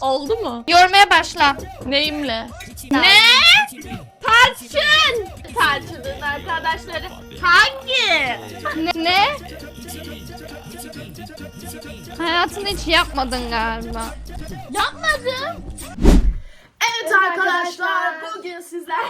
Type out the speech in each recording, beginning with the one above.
Oldu mu? Yormaya başla. Neyimle? Ne? Tarçın! Tarçın'ın arkadaşları hangi? Ne? ne? Hayatında hiç yapmadın galiba. Yapmadım. Evet arkadaşlar bugün sizler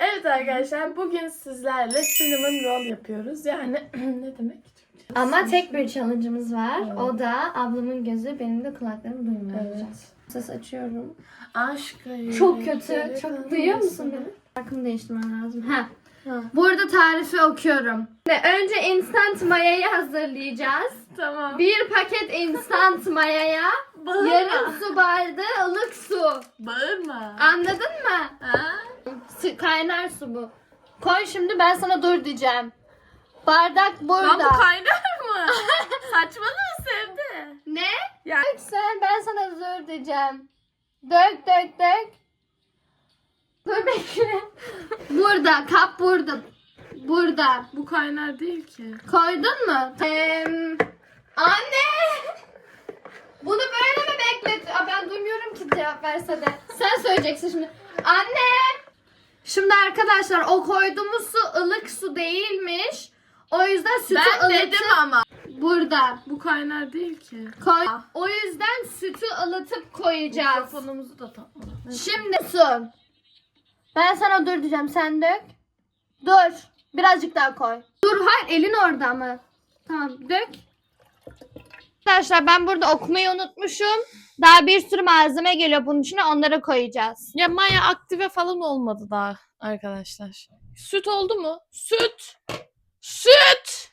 Evet arkadaşlar bugün sizlerle cinnamon roll yapıyoruz. Yani ne demek? Ama tek bir challenge'ımız var. O da ablamın gözü benim de kulaklarım duymuyor Evet. Ses açıyorum. Aşk Çok kötü. Çok duyuyor musun beni? Şarkımı değiştirmem lazım. Ha. Ha. Burada tarifi okuyorum. Önce instant mayayı hazırlayacağız. Tamam. Bir paket instant mayaya Bağırma. yarım su bardağı ılık su. Bağırma. Anladın mı? Ha? Kaynar su bu. Koy şimdi ben sana dur diyeceğim. Bardak burada. Lan bu kaynar mı? Saçmalama sevdi. ne? Ya. Dök sen ben sana dur diyeceğim. Dök dök dök. Dur bekle. burada kap burada. Burada. Bu kaynar değil ki. Koydun mu? Em, anne! Bunu böyle mi beklet? Aa, ben duymuyorum ki cevap verse de. Sen söyleyeceksin şimdi. Anne! Şimdi arkadaşlar o koyduğumuz su ılık su değilmiş. O yüzden sütü Ben ılıtıp dedim ama. burada. Bu kaynar değil ki. Koy. O yüzden sütü ılıtıp koyacağız. Mikrofonumuzu da takmadık. Şimdi su. Ben sana dur diyeceğim sen dök. Dur. Birazcık daha koy. Dur hayır elin orada ama. Tamam dök. Arkadaşlar ben burada okumayı unutmuşum. Daha bir sürü malzeme geliyor bunun içine onları koyacağız. Ya Maya aktive falan olmadı daha arkadaşlar. Süt oldu mu? Süt! Süt!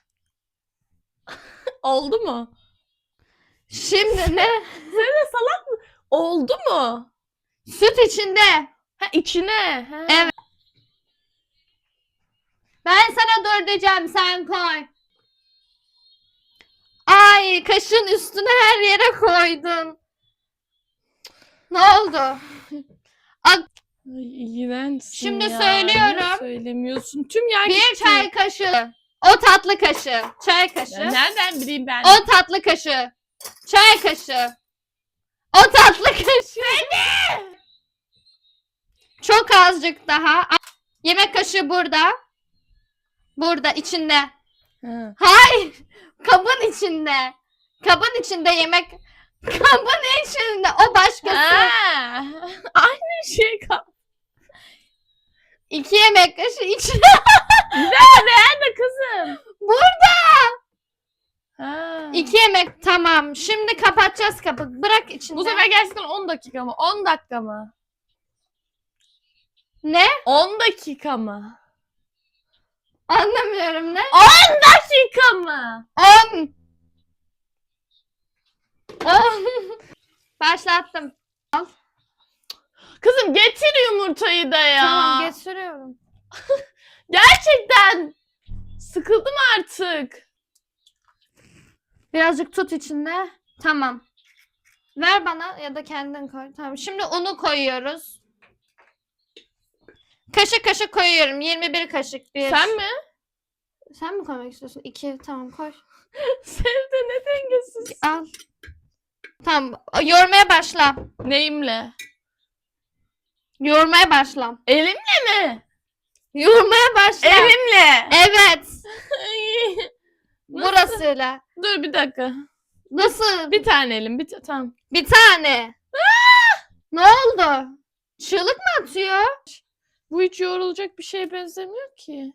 oldu mu? Şimdi ne? Sen salak mı? Oldu mu? Süt içinde. Ha içine. Ha. Evet. Ben sana dur diyeceğim sen koy. Ay kaşın üstüne her yere koydun. Ne oldu? Ay, iğrençsin Şimdi ya. söylüyorum. Niye söylemiyorsun. Tüm yer Bir gitti. çay kaşığı. O tatlı kaşığı. Çay kaşığı. Ya nereden bileyim ben? O tatlı kaşığı. Çay kaşığı. O tatlı kaşığı. Çok azıcık daha. Yemek kaşığı burada. Burada içinde. Ha. Hayır. Kabın içinde. Kabın içinde yemek. Kabın içinde. O başkası. Ha. Aynı şey kal. İki yemek kaşığı içinde. Nerede kızım? Burada. Ha. İki yemek. Tamam. Şimdi kapatacağız kapı. Bırak içinde. Bu sefer gerçekten 10 dakika mı? 10 dakika mı? Ne? 10 dakika mı? Anlamıyorum ne? 10 dakika mı? On. On. Başlattım. Kızım getir yumurtayı da ya. Tamam getiriyorum. Gerçekten sıkıldım artık. Birazcık tut içinde. Tamam. Ver bana ya da kendin koy. Tamam. Şimdi unu koyuyoruz. Kaşık kaşık koyuyorum. 21 kaşık. Bir. Sen mi? Sen mi koymak istiyorsun? 2. Tamam koy. Sevde ne dengesiz. Al. Tamam. Yoğurmaya başla. Neyimle? Yoğurmaya başla. Elimle mi? Yoğurmaya başla. Elimle. Evet. Ay. Nasıl? Burasıyla. Dur bir dakika. Nasıl? Bir tane elim. Bir ta- tamam. Bir tane. ne oldu? Çığlık mı atıyor? Bu hiç yoğrulacak bir şeye benzemiyor ki.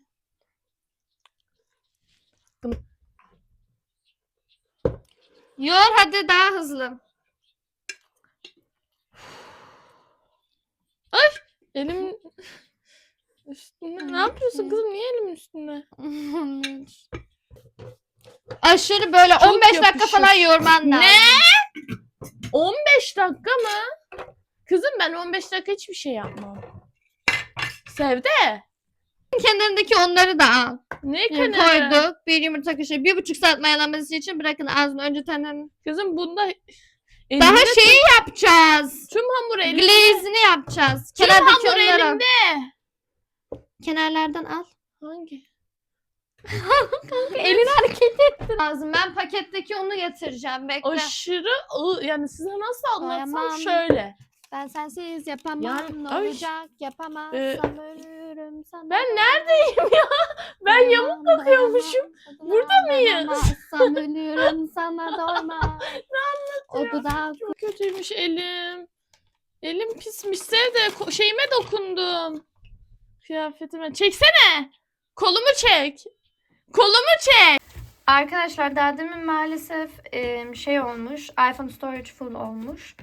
Yoğur hadi daha hızlı. Elim üstünde. Ne yapıyorsun kızım? Niye elimin üstünde? Aşırı böyle Çok 15 dakika yapışır. falan yoğurman lazım. Ne? 15 dakika mı? Kızım ben 15 dakika hiçbir şey yapmam. Sevde. Kenarındaki onları da al. Ne Yani koyduk. Bir yumurta kaşığı. Bir buçuk saat mayalanması için bırakın ağzını önce tenlerini. Kızım bunda Daha elimde şeyi yapacağız. tüm hamur elimde. Glaze'ini yapacağız. Tüm Kenardaki hamur onları al. elimde. Kenarlardan al. Hangi? Elin hareket etti. Lazım. Ben paketteki unu getireceğim. Bekle. Aşırı ı- yani size nasıl anlatsam Doyamam. şöyle. Ben sensiz yapamam. Yani- ne Ay. olacak? Yapamazsam Ee, ölürüm sana. Ben neredeyim ya? Ben yamuk bakıyormuşum. Burada mıyız? Doyamazsam ölürüm sana doymam. O dudak Çok kötüymüş elim. Elim pismiş. Sev de ko- şeyime dokundum. Kıyafetime. Çeksene. Kolumu çek. Kolumu çek. Arkadaşlar daha maalesef e, şey olmuş. iPhone storage full olmuş.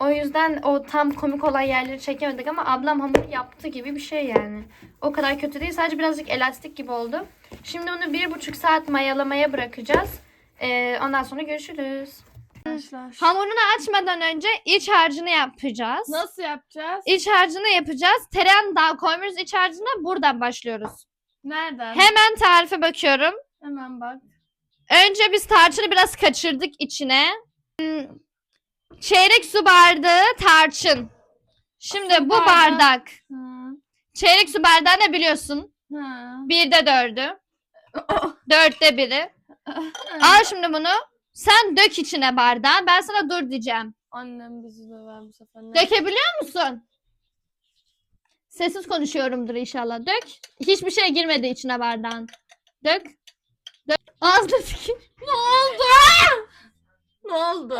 O yüzden o tam komik olan yerleri çekemedik ama ablam hamur yaptı gibi bir şey yani. O kadar kötü değil. Sadece birazcık elastik gibi oldu. Şimdi bunu bir buçuk saat mayalamaya bırakacağız. E, ondan sonra görüşürüz. Arkadaşlar. Hamurunu açmadan önce iç harcını yapacağız. Nasıl yapacağız? İç harcını yapacağız. Tereyağını daha koymuyoruz iç harcına. Buradan başlıyoruz. Nereden? Hemen tarife bakıyorum. Hemen bak. Önce biz tarçını biraz kaçırdık içine. Hmm, Çeyrek su bardağı tarçın. Şimdi Su bu bardağı. bardak. Hı. Çeyrek su bardağı ne biliyorsun? Hı. Birde dördü. Dörtte biri. Al şimdi bunu. Sen dök içine bardağı. Ben sana dur diyeceğim. Annem bizi döver bu sefer. Ne? Dökebiliyor musun? Sessiz konuşuyorumdur inşallah. Dök. Hiçbir şey girmedi içine bardağın. Dök. Dök. Ağzına tükür. Ne oldu? ne oldu?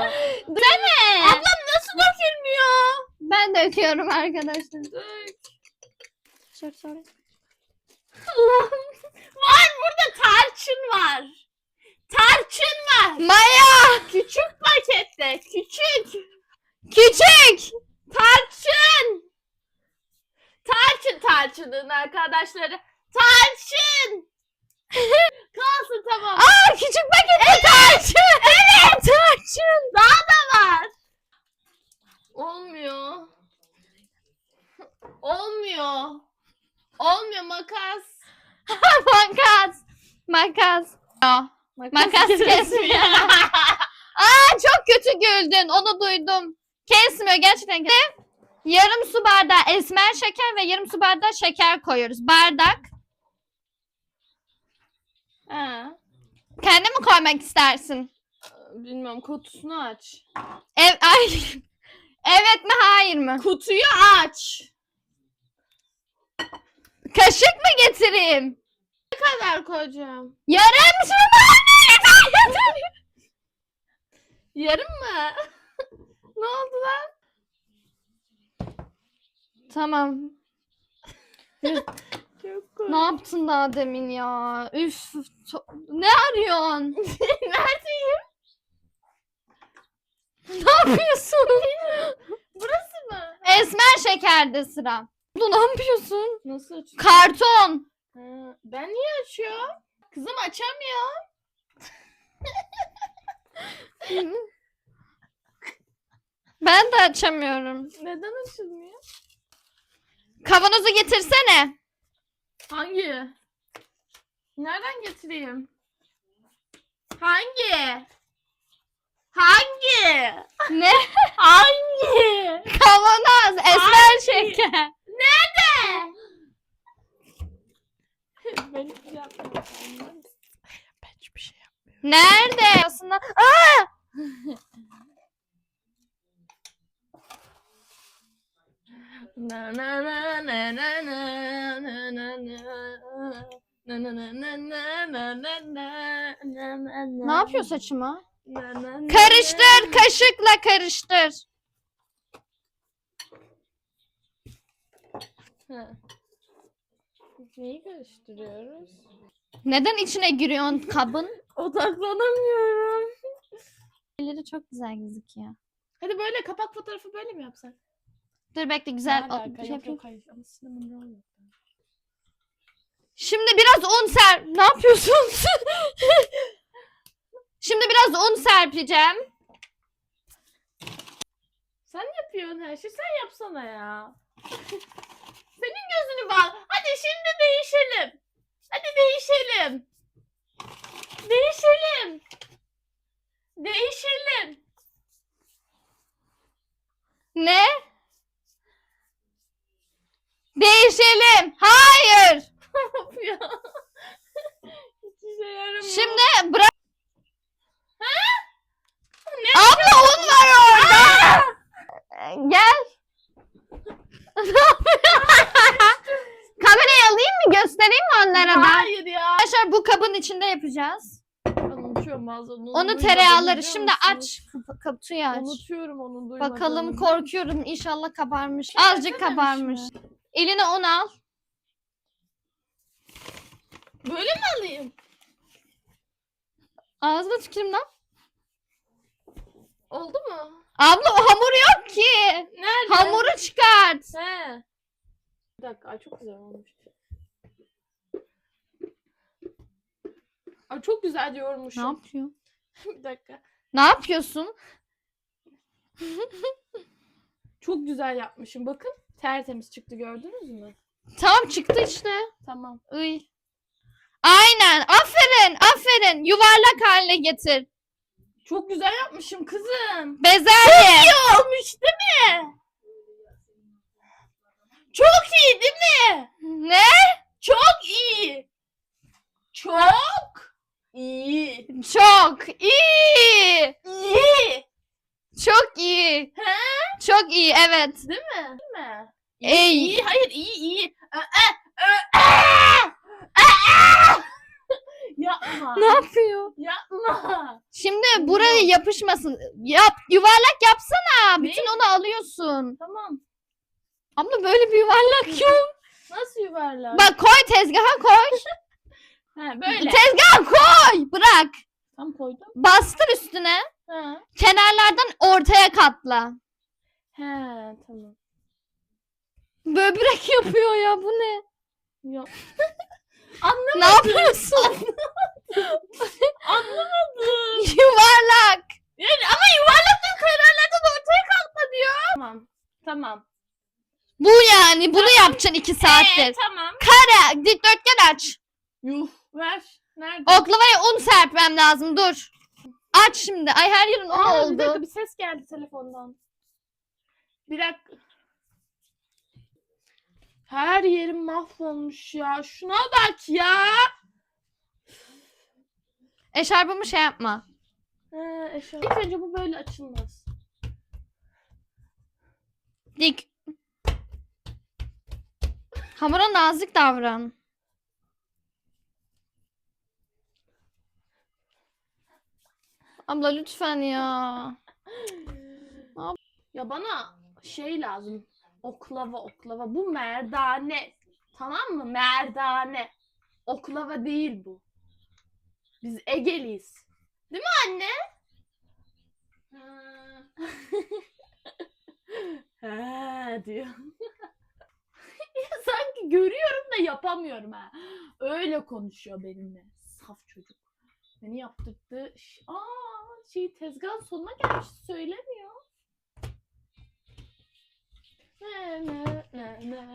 Deme. Ablam nasıl dökülmüyor? Ben döküyorum arkadaşlar. Dök. Sor sor. Allah'ım. Var burada tarçın var. Var. Maya. Küçük pakette. Küçük. Küçük. Tarçın. Tarçın tarçının arkadaşları. Tarçın. Kalsın tamam. Aa küçük pakette tarçın. Evet tarçın. Daha da var. Olmuyor. Olmuyor. Olmuyor makas. Makas. Makas. Makas kesmiyor. kesmiyor. Aa çok kötü güldün. Onu duydum. Kesmiyor gerçekten. kes- Yarım su bardağı esmer şeker ve yarım su bardağı şeker koyuyoruz. Bardak. ha. Kendi mi koymak istersin? Bilmiyorum kutusunu aç. Ev ay. Evet mi hayır mı? Kutuyu aç. Kaşık mı getireyim? Ne kadar koyacağım? Yarım su bardağı. Yarım mı? ne oldu lan? tamam. Çok. Ne yaptın daha demin ya? Üf. to- Ne arıyorsun? Neredeyim? ne yapıyorsun? Burası mı? Esmer şekerde sıra. Bu ne yapıyorsun? Nasıl açıyor? Karton. Ben niye açıyorum? Kızım açamıyor. Ben de açamıyorum. Neden açılmıyor? Kavanozu getirsene. Hangi? Nereden getireyim? Hangi? Hangi? Ne? Hangi? Kavanoz. Esmer şeker. Nerede? Ben hiç yapmıyorum. Ben hiçbir şey yapmıyorum. Nerede? Aslında. Aa! Na na na na na na na na na. Na na na na na na na na na na na. Ne yapıyor saçıma? Na na na Karıştır. Kaşıkla karıştır. Ha. Neyi karıştırıyoruz? Neden içine giriyorsun kabın? Odaklanamıyorum. Elleri çok güzel gözüküyor. Hadi böyle kapak fotoğrafı böyle mi yapsak? Dur bekle güzel. Ne alaka? bir şey Yok, yapayım. yok, hayır. Ama cinnamon roll yok. Şimdi biraz un ser. Ne yapıyorsun? Şimdi biraz un serpeceğim. Sen yapıyorsun her şeyi. Sen yapsana ya. Senin gözünü bağ. Hadi şimdi değişelim. Hadi değişelim. Değişelim. Değişelim. Ne? Değişelim. Hayır. Yaramıyor. Şimdi bırak. Ne? Abla un var orada. Gel. Kamerayı alayım mı? Da? Hayır ya. Arkadaşlar bu kabın içinde yapacağız. Ben unutuyorum bazen. Onu, Onu duymadım, tereyağları. biliyor Şimdi musun? aç. Kap- Kutuyu aç. Unutuyorum onu duymadığımı. Bakalım korkuyorum. İnşallah kabarmış. Şey Azıcık versene kabarmış. Eline un al. Böyle mi alayım? Ağzına tükürüm lan. Oldu mu? Abla o hamur yok ki. Nerede? Hamuru çıkart. He. Bir dakika. Ay çok güzel olmuş. Ay çok güzel Ne diyormuşum. yapıyor? bir dakika. Ne yapıyorsun? Çok güzel yapmışım. Bakın. Tertemiz çıktı gördünüz mü? Tamam çıktı işte. Tamam. Iy. Aynen. Aferin. Aferin. Yuvarlak haline getir. Çok güzel yapmışım kızım. Bezelye. İyi olmuş değil mi? Çok iyi değil mi? Ne? Çok iyi. Çok iyi. Çok iyi. İyi. Çok iyi. He? Çok iyi evet. Değil mi? Değil mi? Ey. İyi. Hayır iyi iyi. Ö, ö, ö, aa! Aa! Yapma. Ne yapıyor? Yapma. Şimdi buraya yapışmasın. Yap. Yuvarlak yapsana. Ne? Bütün onu alıyorsun. Tamam. Ama böyle bir yuvarlak yok. Nasıl yuvarlak? Bak koy tezgaha koy. Böyle. Tezgaha koy. Bırak. Tam koydum. Bastır üstüne. Ha. Kenarlardan ortaya katla. He tamam. Böbrek yapıyor ya bu ne? Yok. Ne yapıyorsun? Anlamadım. Yuvarlak. Yani ama yuvarlaktın kenarlardan ortaya kalkma diyor. Tamam. Tamam. Bu yani bunu yapacaksın iki saattir. Ee, tamam. Kare dikdörtgen aç. Yuh ver. Nerede? Oklavaya un serpmem lazım dur. Aç şimdi. Ay her yerin un Aa, bir oldu. dakika bir ses geldi telefondan. Bir dakika. Her yerim mahvolmuş ya. Şuna bak ya. Eşarbımı şey yapma. He, eşya. İlk önce bu böyle açılmaz. Dik. Hamura nazik davran. Abla lütfen ya. Ya bana şey lazım. Oklava oklava. Bu merdane. Tamam mı? Merdane. Oklava değil bu. Biz Egeliyiz. Değil mi anne? ha diyor. ya sanki görüyorum da yapamıyorum ha. Öyle konuşuyor benimle. Saf çocuk. Beni yaptırdı. Ş- Aa, şey tezgahın sonuna gelmiş söylemiyor.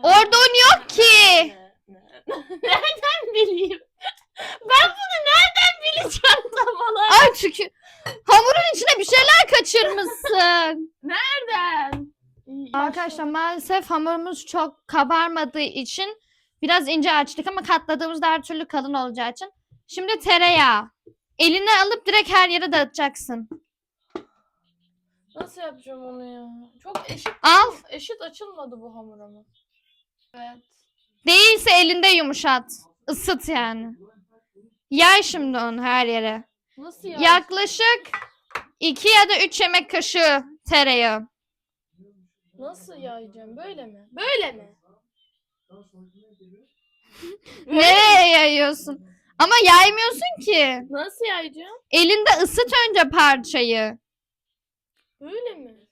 Orada un yok ki. Nereden bileyim? Ben bunu nereden bileceğim tam olarak? Ay çünkü hamurun içine bir şeyler kaçırmışsın. Nereden? Arkadaşlar maalesef hamurumuz çok kabarmadığı için biraz ince açtık ama katladığımızda her türlü kalın olacağı için. Şimdi tereyağı. Eline alıp direkt her yere dağıtacaksın. Nasıl yapacağım onu ya? Çok eşit Al. eşit açılmadı bu hamur ama. Evet. Değilse elinde yumuşat. Isıt yani. Yay şimdi onu her yere. Nasıl ya? Yaklaşık 2 ya da 3 yemek kaşığı tereyağı. Nasıl yayacağım? Böyle mi? Böyle mi? Nereye yayıyorsun? Ama yaymıyorsun ki. Nasıl yayacağım? Elinde ısıt önce parçayı. Böyle mi?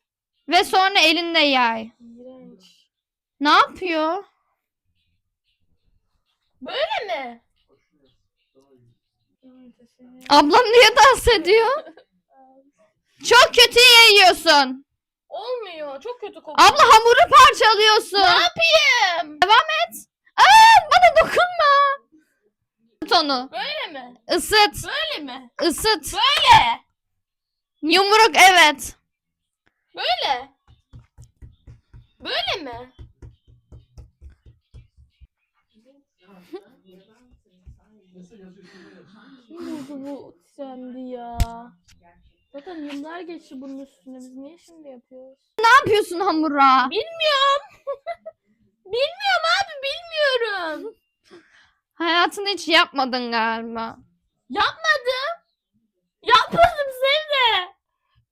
Ve sonra elinde yay. İğrenç. Ne yapıyor? Böyle mi? Ablam niye dans ediyor? Çok kötü yayıyorsun. Olmuyor. Çok kötü kokuyor. Abla hamuru parçalıyorsun. Ne yapayım? Aa, bana dokunma. Isıt onu. Böyle mi? Isıt. Böyle mi? Isıt. Böyle. Yumruk evet. Böyle. Böyle mi? oldu bu trendi ya? Zaten yıllar geçti bunun üstüne. Biz niye şimdi yapıyoruz? Ne yapıyorsun hamura? Bilmiyorum. bilmiyorum abi bilmiyorum. Hayatında hiç yapmadın galiba. Yapmadım. Yapmadım Sevde.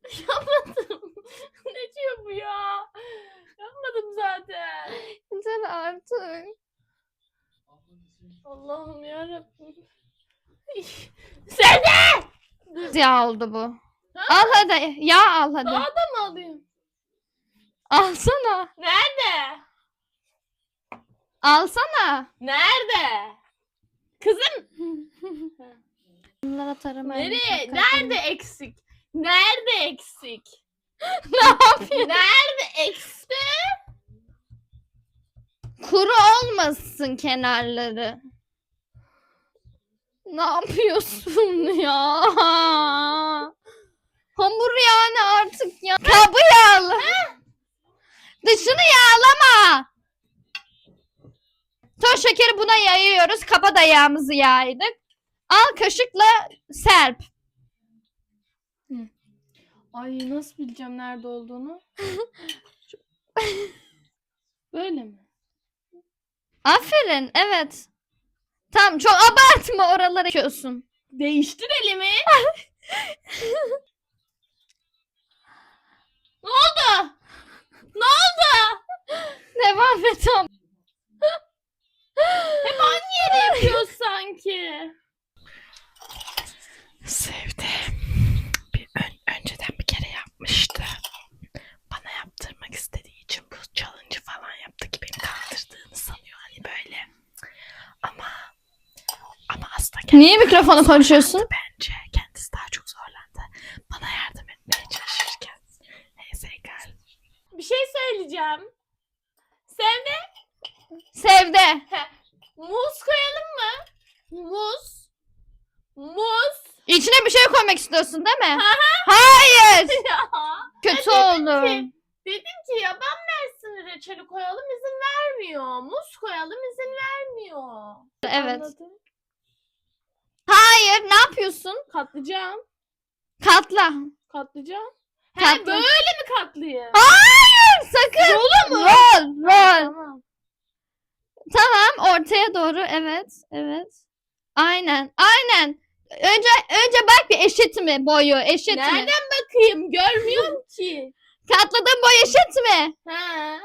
Yapmadım. ne diyor bu ya? Yapmadım zaten. Yeter artık. Allah'ım yarabbim. Sevde! Yağ oldu bu. Al hadi. Yağ al hadi. Daha da mı alayım? Alsana. Nerede? Alsana. Nerede? Kızım Bunlara tarama. nereye? Nerede eksik? Nerede eksik? ne yapıyorsun? Nerede eksik? Kuru olmasın kenarları. Ne yapıyorsun ya? Hamur yani artık ya. Kabı yağla. Dışını yağlama. Toz şekeri buna yayıyoruz. Kaba da yağımızı yaydık. Al kaşıkla serp. Ay nasıl bileceğim nerede olduğunu? Böyle mi? Aferin evet. Tamam çok abartma yapıyorsun. Değiştir elimi. ne oldu? Ne oldu? Devam et tamam. Hep aynı yere yapıyoruz sanki. Sevdi. Bir ön- önceden bir kere yapmıştı. Bana yaptırmak istediği için bu challenge falan yaptı ki beni kandırdığını sanıyor hani böyle. Ama ama aslında kendisi Niye mikrofonu konuşuyorsun? bence kendisi daha çok zorlandı. Bana yardım etmeye çalışırken. Neyse egal. Bir şey söyleyeceğim. Sevde Sevde. muz koyalım mı? Muz. Muz. İçine bir şey koymak istiyorsun değil mi? Hayır. ya. Kötü dedim oldu. ki- Dedim ki ya ben Mersin'e reçeli koyalım izin vermiyor. Muz koyalım izin vermiyor. Evet. Anladın? Hayır ne yapıyorsun? Katlayacağım. Katla. Katlayacağım. He Katla. böyle mi katlayayım? Hayır sakın. Rol mu? Rol. Rol. Tamam. Tamam ortaya doğru evet. Evet. Aynen. Aynen. Önce önce bak bir eşit mi boyu? Eşit mi? Nereden bakayım? Görmüyorum ki. Katladığın boy eşit mi? Ha.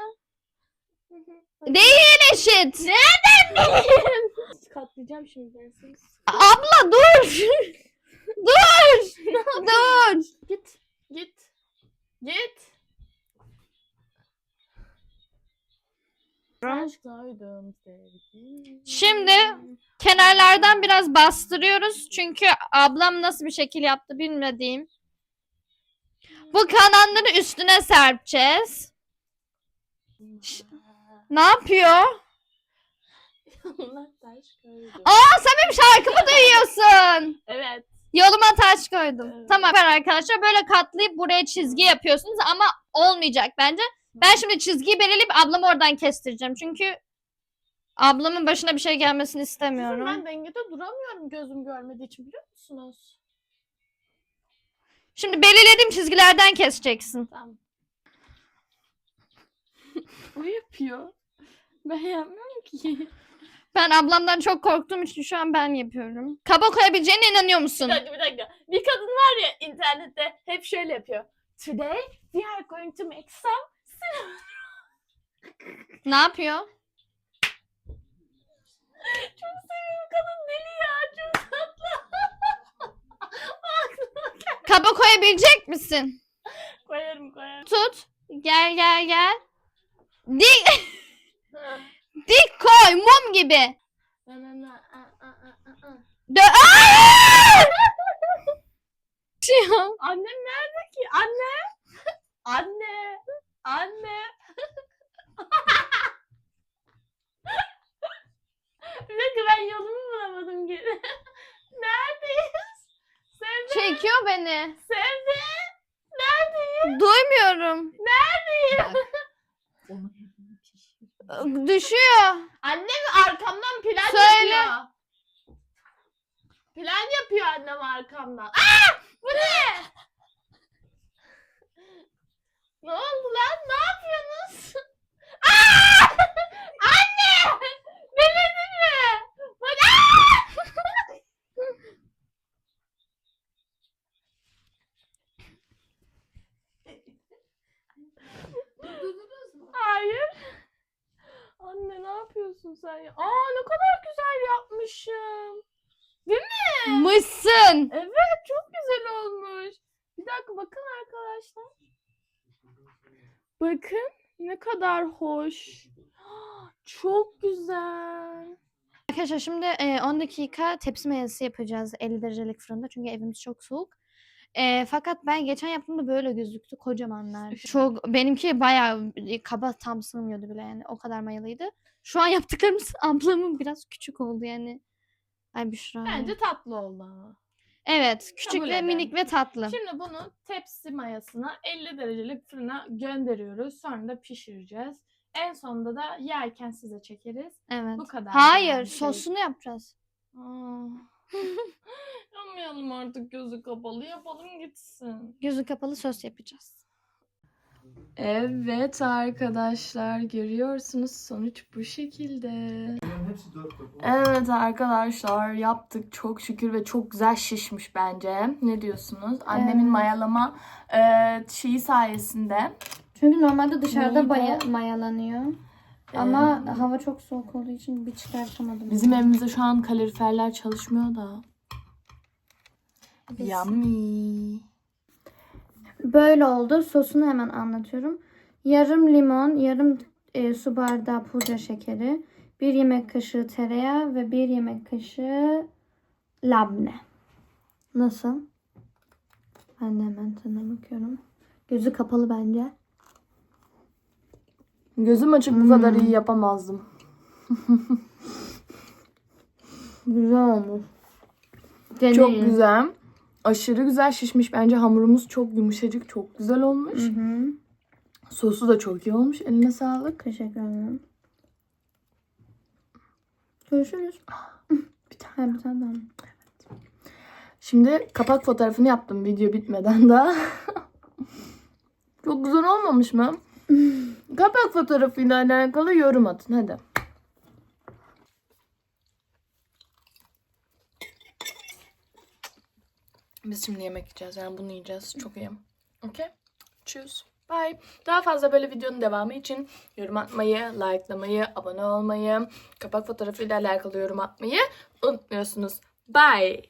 Değil eşit. Nereden bileyim? Katlayacağım şimdi ben seni. Abla dur. dur. dur. Git. Git. Git. Şimdi Kenarlardan biraz bastırıyoruz. Çünkü ablam nasıl bir şekil yaptı bilmediğim. Bu kananları üstüne serpeceğiz. Ne yapıyor? Allah taş koydu. Aa sen benim şarkımı duyuyorsun. Evet. Yoluma taş koydum. Evet. Tamam arkadaşlar böyle katlayıp buraya çizgi yapıyorsunuz ama olmayacak bence. Ben şimdi çizgiyi belirleyip ablamı oradan kestireceğim. Çünkü ablamın başına bir şey gelmesini Kızım istemiyorum. ben dengede duramıyorum gözüm görmediği için biliyor musunuz? Şimdi belirlediğim çizgilerden keseceksin. Tamam. o yapıyor. Ben yapmıyorum ki. Ben ablamdan çok korktuğum için şu an ben yapıyorum. Kaba koyabileceğine inanıyor Bir musun? dakika bir dakika. Bir kadın var ya internette hep şöyle yapıyor. Today we are going to make some Ne yapıyor? Çok seviyorum kadın deli ya çok tatlı. Kaba koyabilecek misin? koyarım koyarım. Tut. Gel gel gel. Dik dik koy mum gibi. Dö. Annem nerede ki? Anne. Anne. Anne. dakika ben yolumu bulamadım geri. Neredeyiz? Sevde. Çekiyor beni. Sevde. Neredeyiz? Duymuyorum. Neredeyim? Düşüyor. Annem arkamdan plan Söyle. yapıyor. Plan yapıyor annem arkamdan. Aa! Bu ne? ne oldu lan? Ne yapıyorsunuz? Aa! Anne! Demedin mi? Bak- Aa! Hayır. Anne ne ya? Aa ne kadar güzel yapmışım. Mısın. Evet çok güzel olmuş. Bir dakika bakın arkadaşlar. Bakın ne kadar hoş. Çok güzel. Arkadaşlar şimdi e, 10 dakika tepsi mayası yapacağız 50 derecelik fırında. Çünkü evimiz çok soğuk. E, fakat ben geçen yaptığımda böyle gözüktü kocamanlar. Çok benimki bayağı e, kaba tam sığmıyordu bile yani o kadar mayalıydı. Şu an yaptıklarımız ablamın biraz küçük oldu yani. Ay Büşra. Bence tatlı oldu ama. Evet küçük Kabul ve ederim. minik ve tatlı. Şimdi bunu tepsi mayasına 50 derecelik fırına gönderiyoruz. Sonra da pişireceğiz. En sonunda da yerken size çekeriz. Evet. Bu kadar. Hayır yani. sosunu yapacağız. Aa. Yapmayalım artık gözü kapalı. Yapalım gitsin. Gözü kapalı sos yapacağız. Evet arkadaşlar görüyorsunuz sonuç bu şekilde. Evet arkadaşlar yaptık çok şükür ve çok güzel şişmiş bence. Ne diyorsunuz? Annemin Evet. mayalama e, şeyi sayesinde. Çünkü normalde dışarıda Neydi? baya- mayalanıyor. Ama e, hava çok soğuk olduğu için bir çıkartamadım. bizim evimizde şu an kaloriferler çalışmıyor da. Biz- Yummy. Böyle oldu. Sosunu hemen anlatıyorum. Yarım limon, yarım e, su bardağı pudra şekeri, bir yemek kaşığı tereyağı ve bir yemek kaşığı labne. Nasıl? Ben de hemen tadına bakıyorum. Gözü kapalı bence. Gözüm açık bu kadar iyi yapamazdım. güzel olmuş. Çok Deneyin. güzel. Aşırı güzel şişmiş. Bence hamurumuz çok yumuşacık, çok güzel olmuş. Hı hı. Sosu da çok iyi olmuş. Eline sağlık. Teşekkür ederim. Görüşürüz. Bir tane. Bir tane daha. Şimdi kapak fotoğrafını yaptım video bitmeden daha. çok güzel olmamış mı? Kapak fotoğrafıyla alakalı yorum atın hadi. Biz şimdi yemek yiyeceğiz. Yani bunu yiyeceğiz. Çok iyi. Okey. Tschüss. Bye. Daha fazla böyle videonun devamı için yorum atmayı, likelamayı, abone olmayı, kapak fotoğrafıyla alakalı yorum atmayı unutmuyorsunuz. Bye.